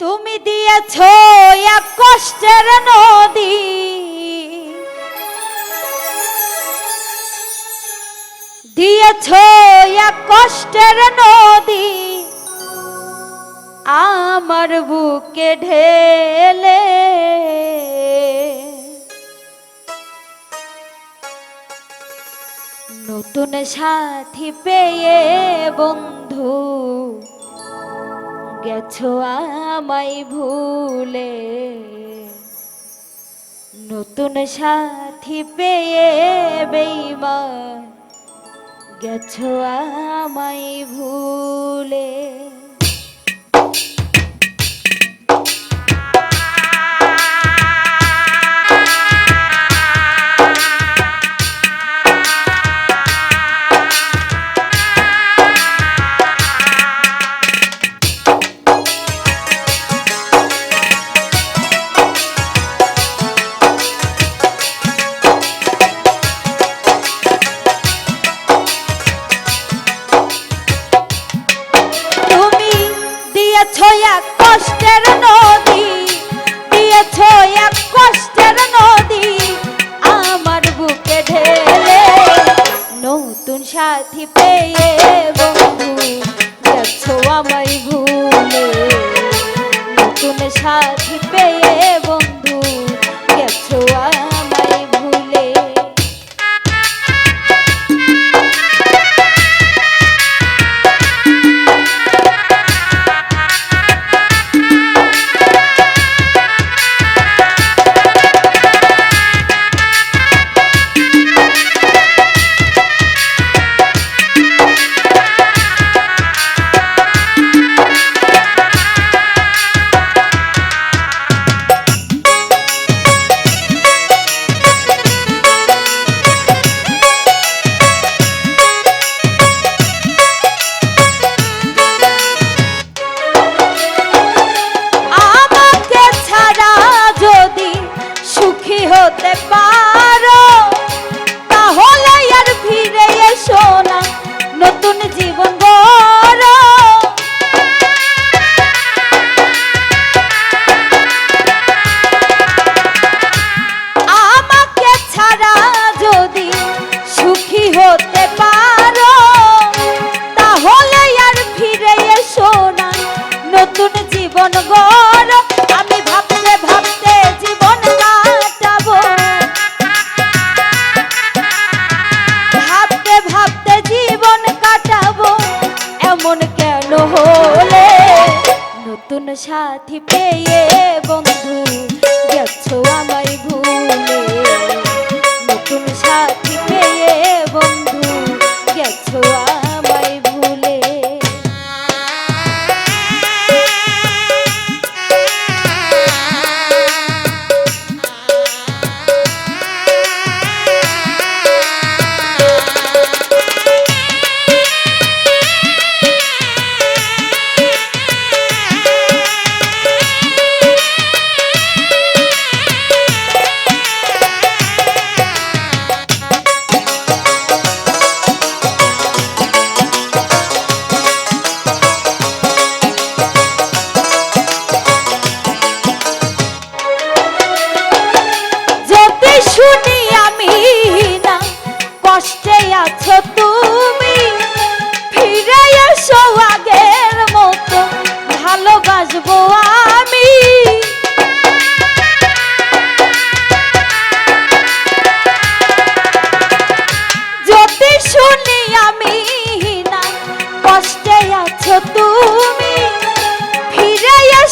তুমি দিয়েছ এক কষ্টের নদী। দিয়েছ এক কষ্টের নদী। আমার বুকে ঢেলে। নতুন সাথী পেয়ে বন্ধু গেছো আমাই ভুলে। নতুন সাথী পেয়ে বেইমান গেছো আমাই ভুলে। সাথী পেয়ে বন্ধু গেছো আমার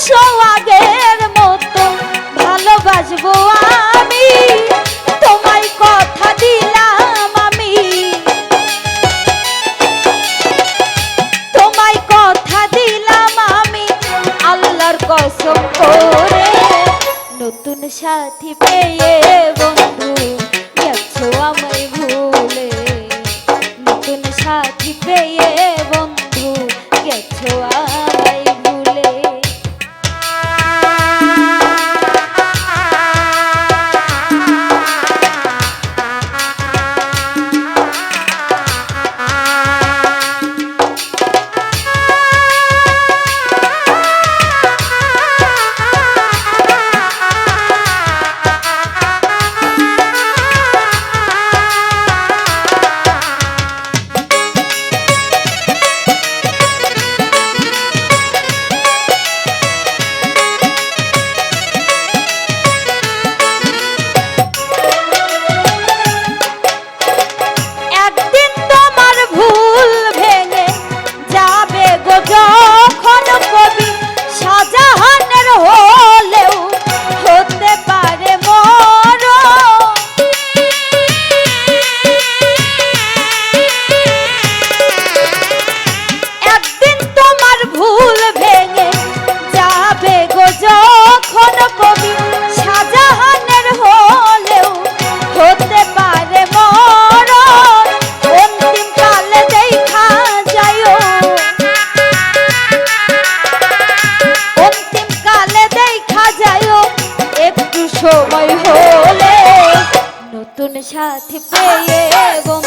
আছো আগের মতো ভালোবাসবো আমি। তোমায় কথা দিলাম আমি। তোমায় কথা দিলাম আমি। আল্লাহর কসম করে নতুন সাথী সময় হলে। নতুন সাথী পেয়ে এবং